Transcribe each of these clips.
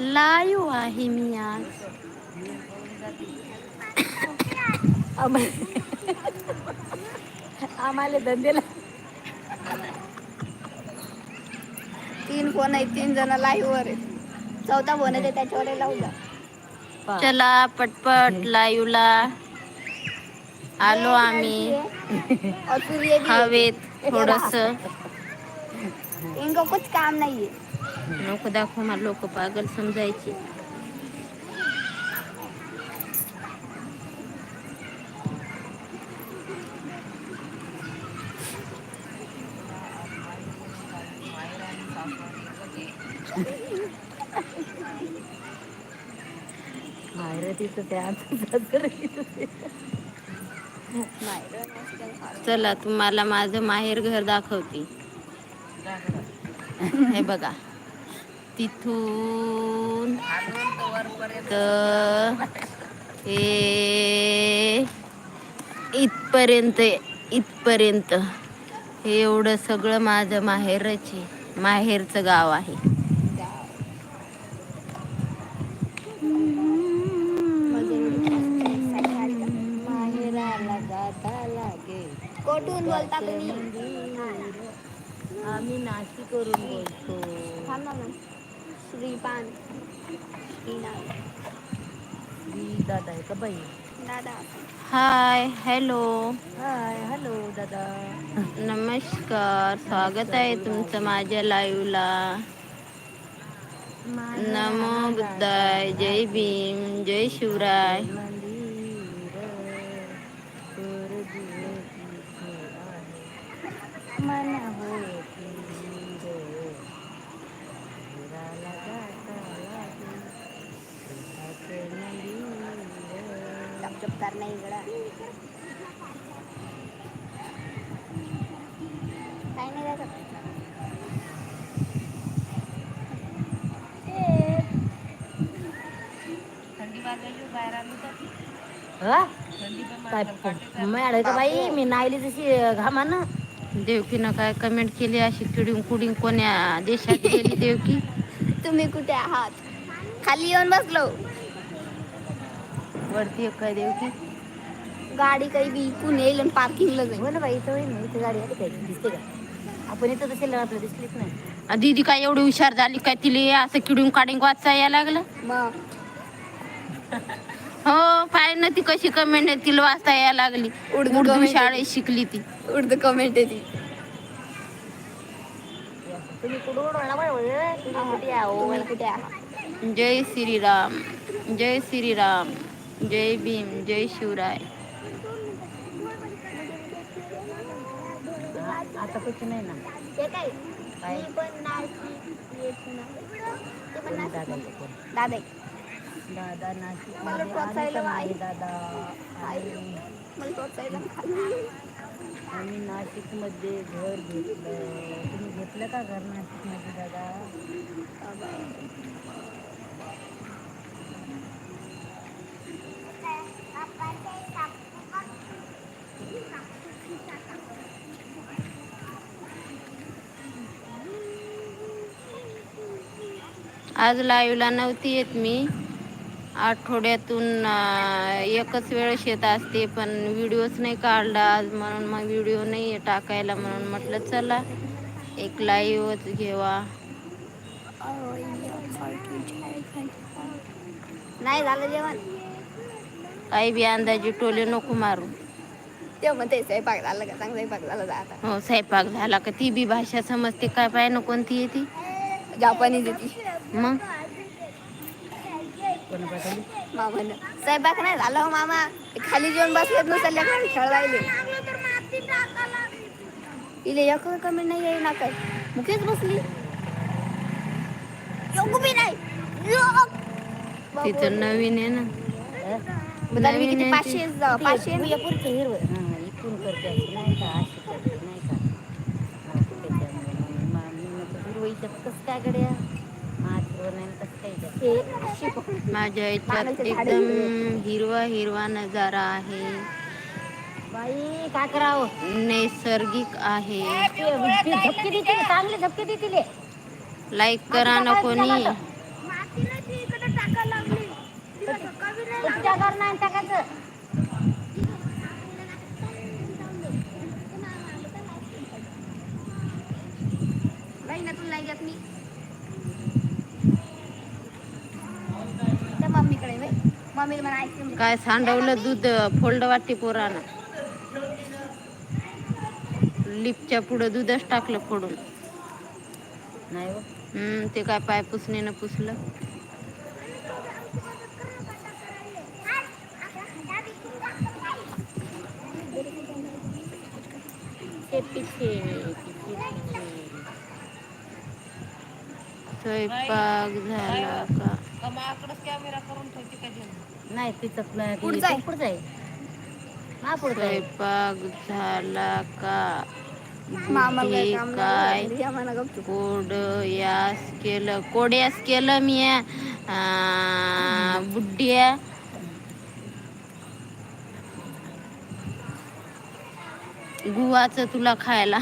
Live आहे मी आज. आम्हाला धंदेला तीन फोन आहेत तीन जण लाईव्ह वर. चौथा फोन आहे त्याच्यावर द्या. चला पटपट लाईव्ह ला आलो आम्ही. हवेत थोडस इनको कुछ काम नाही है. नको दाखव मला लोक पागल समजायची. चला तुम्हाला माझं माहेर घर दाखवते. हे बघा तिथून तर हे इथपर्यंत इथपर्यंत हे एवढं सगळं माझं माहेरच आहे माहेरचं गाव आहे. कोठून बोलता तुम्ही आम्ही नाशिक वरून बोलतो. थांबा ना श्रीपान श्रीनाथ श्री दादा आहे का बाई? दादा. Hi hello. हाय हॅलो दादा. नमस्कार स्वागत आहे तुमचं माझ्या लाईव्हला नमो बुद्धाय जय भीम जय शिवराय मंदिर स्वर्गीय तिथे आहे मन होती रे मंदिराला जाता लागे विठाचे मंदिर हा? काय मॅड का बाई मी नाईली जशी घामान. देवकीनं काय कमेंट केली अशी किडिंग कुडिंग कोण्या देशात गेली देवकी? तुम्ही कुठे आहात? खाली येऊन बसलो. वरती एक काय देवकी गाडी काही बी इकून येईल आणि पार्किंगला जाईल हो ना बाई इथं होईल ना इथं गाडी आली काय दिसते का? आपण इथं तसेल आपल्याला दिसलीच नाही. आ, दीदी काय एवढी हुशार झाली काय तिला असं किडून काढून वाचता यायला लागलं? मग? हो पाय ना ती कशी कमेंट आहे तिला वाचता यायला लागली. उर्दू उर्दू comment शाळेत शिकली ती. उर्दू कमेंट येते तुम्ही? तुम्ही कुठे आहो कुठे आहात जय श्रीराम जय श्रीराम. जय भीम जय शिवराय. आता कुठे नाही ना. दादा? दादा नाशिक. दादा आम्ही नाशिकमध्ये घर घेतलं. तुम्ही घेतलं का घर नाशिकमध्ये दादा आज लाईव्हला नव्हती येत मी. आठवड्यातून एकच वेळेस येत असते पण व्हिडिओच नाही काढला आज म्हणून मग व्हिडिओ नाही आहे टाकायला म्हणून म्हटलं चला एक लाईव्हच घेवा. नाही झालं जेवण. काही बी अंदाजी टोले नको मारू. ते म्हणते स्वयंपाक झालं का? चांगला स्वयंपाक झाला आता. हो स्वयंपाक झाला का? ती बी भाषा समजते. काय पाय ना कोणती येते. जापानीज येते मग? मामानं. स्वयंपाक नाही झाला हो मामा. खाली जेवण बसलेत नुसतं लेकरं खेळवायले. इले एक कमेंट नाही येई ना काय? मुकेच बसली. योग बी नाही! तिचं नवीन आहे ना. मग मी किती पाचशे. पाचशे तू या पुढचं हिरवं इथून करते अशी नाही का अशी करते नाही का. मग मा- मी कसं काय गड्या? माझ्या याच्यात एकदम हिरवा हिरवा नजारा आहे. बाई काय करावं? नैसर्गिक आहे. ते- ते झपके देतील चांगले झपके देतील. लाईक करा ना. कोणी नाही तुला नाही घेत मी. मम्मी मला आईस्क्रीम काय सांडवलं दूध फोल्ड वाटी पोरानं. लिपच्या पुढं दूधच टाकलं फोडून. नाही हो. हम्म ते काय पाय पुसणीनं पुसलं. ते का नाही तिचं नाही ती- पुढचं आहे. ते पुढचं आहे हा पुढचं आहे स्वयंपाक झाला का? मामाला काय बुढी काम काय? नाही या म्हणा गपचूप. कोड यास केलं. कोड्यास केलं मी. बुड्ड्या गुवाचं तुला खायला.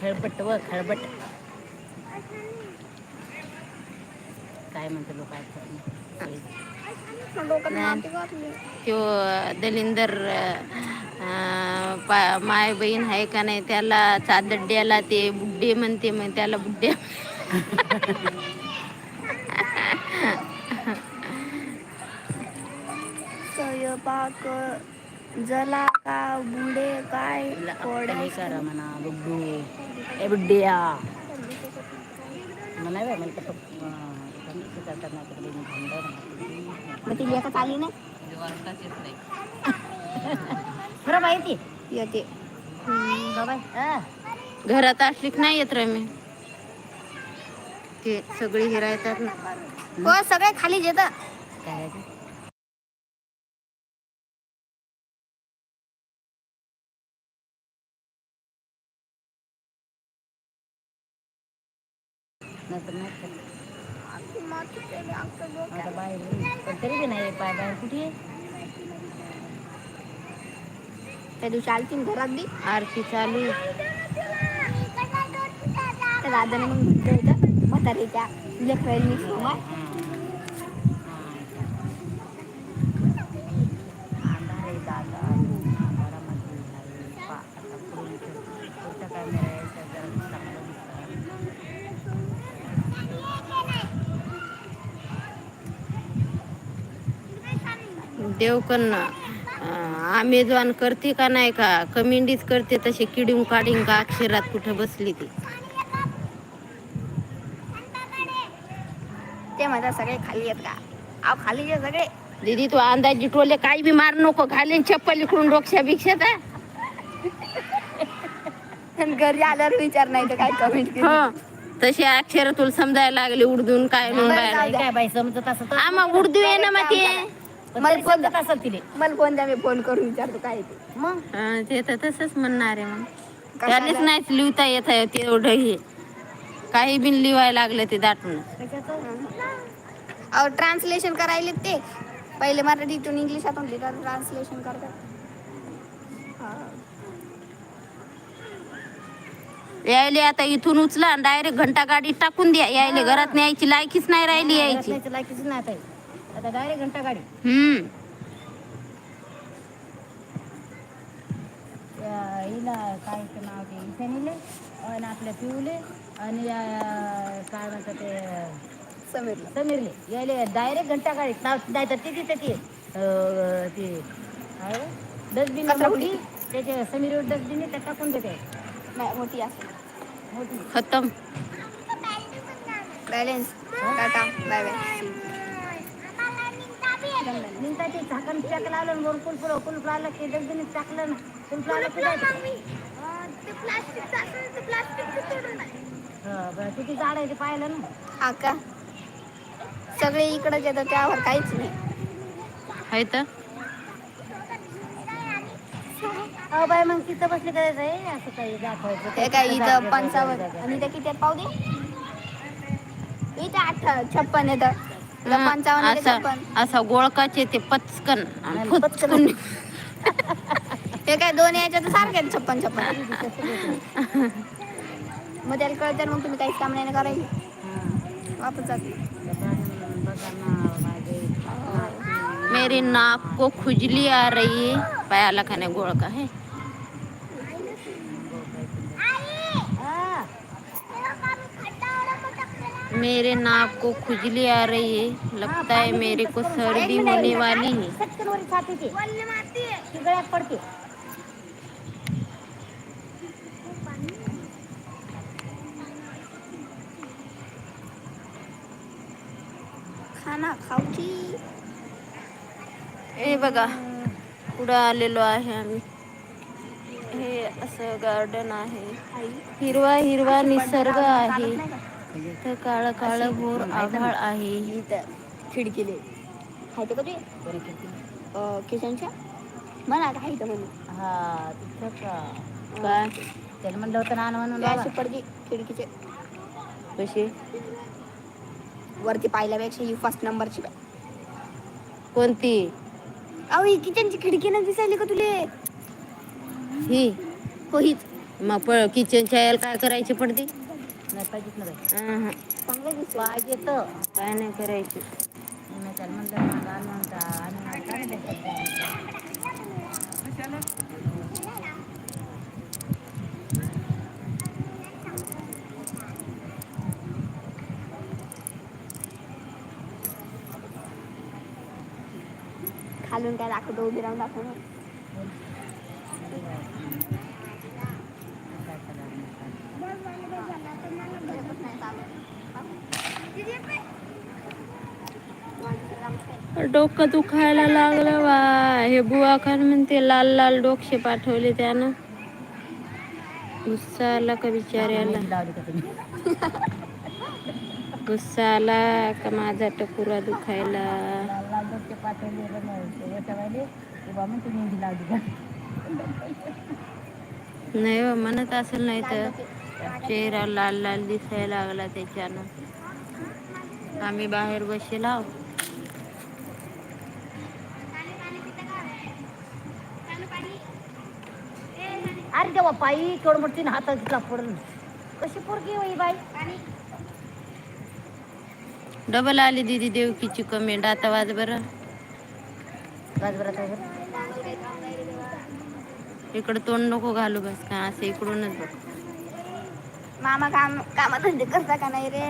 खळबट व खळबट. काय म्हणते लोक. त्यो दलिंदर माय बहीण आहे का नाही त्याला चादड्याला ते बुड्डे म्हणते मग त्याला बुड्डे स्वयंपाक जला का बुडे काय करा म्हणा बुड्डू ए बुड्डिया म्हणा मला तर फक्त, अं, एखादी करतात तिकडे मी. मग ती लेखा चालली नाही? खरं बाई ती येते. घरात असली नाही येत रे मी ते सगळी हिरायतात ना. हो सगळे खाली येत काय आहे ते? नाहीतर नाही खात. आता बाहेर पण तरी बी नाही पाय बाहेर कुठे आहे? त्या दिवशी आलती ना घरात बी. आरती चालू. त्या दादाने मग म्हटलं होतं म्हातारीच्या लेकरांनी सोमा अंधार आमेजवान करते का नाही का? कमिंडीच करते तसे किडून काढीन का अक्षरात कुठं बसली ती. ते म्हणतात सगळे खाली येत का? अहो खाली ये सगळे. दीदी तू अंदाजी टोले काही बी मार नको घालीन चप्पल इकडून? आणि घरी आल्यावर विचार नाही तर काय कमेंट हो तसे अक्षर तुला समजायला लागले उर्दून काय द्या. काय बाई समजत असं आम्हा उर्दू आहे ना मग ते मला तरी फोन समजत असेल तिले. मला फोन द्या मी फोन करून विचारतो काय आहे ते. मग? हा, ते तर तसंच म्हणणार आहे मग. कशाला? त्यानेच नाहीच लिहिता येत आहे ते एवढं हे. काही बिन लिवायला लागलं ते दाटून. अहो ट्रान्सलेशन करायले ते. पहिले मराठीतून इंग्लिशातून लिहितात ट्रान्सलेशन करतात. हा. यायले आता इथून उचला डायरेक्ट घंटा गाडीत टाकून द्या. यायले घरात न्यायची लायकीच नाही राहिली यायची. लायकीच नाही. आता डायरेक्ट घंटा गाडी हम्म. हिला काय ते नाव ते इशानीले आणि आपल्या पिऊले आणि अं, काय म्हणतात ते समीरला. समीरले. यायले डायरेक्ट घंटा गाडी नाही तर ती तिथे ती अं, ती डस्टबिन कचरा मोठी त्याच्या समीर डस्टबिन त्यात टाकून देते. नाही मोठी असते. मोठी. खतम. बॅलेन्स टाटा बाय बाय ते झाकण पॅक लावलं वरून कुल्फ कुल्फ लावलं की डस्टबिन टाकलं ना. कुल्फ लावलं. हा, किती झाड आहे ते पाहिलं ना? हा का? सगळे इकडंच येतात त्यावर काहीच नाही. आहे तर. अहो बाय मग तिथं बसले करायचं आहे असं काही दाखवायचं. हे काय इथं पंचावन्न? आणि इथं किती आहेत पाहू दे इथं आठ छप्पन येतं असा गोळकाचे ते पचकन फुचकन. हे काय दोन याच्यात सारखे आहेत छप्पन छप्पन. मग त्याला कळतं मग तुम्ही काहीच काम नाही ना करायला. वापस जाते मेरी नाक को खुजली आ रही है. पायाला खाणे गोळ का है. मेरे नाक को खुजली आ रही है। लगता है मेरे को सर्दी होने वाली है। खाना खाऊची हे बघा पुढं आलेलो आहे आम्ही. हे असं गार्डन आहे. हिरवा हिरवा निसर्ग आहे. तर काळ काळ भोर आभाळ आहे. इथं खिडकीले. हाय ते कधी? किचनच्या म्हणा काय इथं म्हणून. हा तिथं का? काय? त्याला म्हणलं होतं ना म्हणून. अशी पडदी खिडकीचे. कशी? वरती पाहिल्यापेक्षा ही फर्स्ट नंबरची बाय कोणती? अहो ही किचनची खिडकी ना दिसायली का तुले? ही? हो हीच. मग प किचनच्या याला काय करायची पडते? नाही पाहिजेत ना बाई चांगलं दिसते पाहिजे तर काय नाही करायची त्याला म्हणलं खालून काय दाखवतो उभी राहून दाखवतो. डोकं दुखायला लागलं बा. हे बुवा खान म्हणते लाल लाल डोक्षे पाठवले त्यानं. गुस्सा आला का बिचाऱ्याला? गुस्सा आला का माझा टकुरा दुखायला? नाही हो म्हणत असेल नाही तर. चेहरा लाल लाल दिसायला लागला त्याच्यानं. आम्ही बाहेर बसेल आहो अरे देवा पायी केवढं मोठी ना हातात तिला पडून कशी पोरगी होई बाई? डबल आली दिदी देवकीची कमेंट आता वाज बरं. राजबरात वगैरे इकडं तोंड नको घालू बस का असं इकडूनच बघ. मामा काम कामाधंदे करता का नाही रे?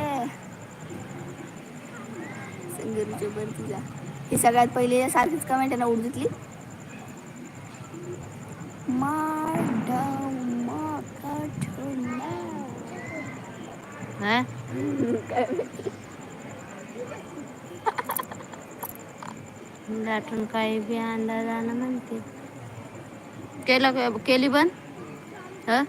संगीतच्या बंतीला ही सगळ्यात पहिले सारखीच कमेंट आहे ना उर्दूतली माडा काठला हा दाटून काही बी अंदाजानं म्हणते. केलं का- केली पण? ह?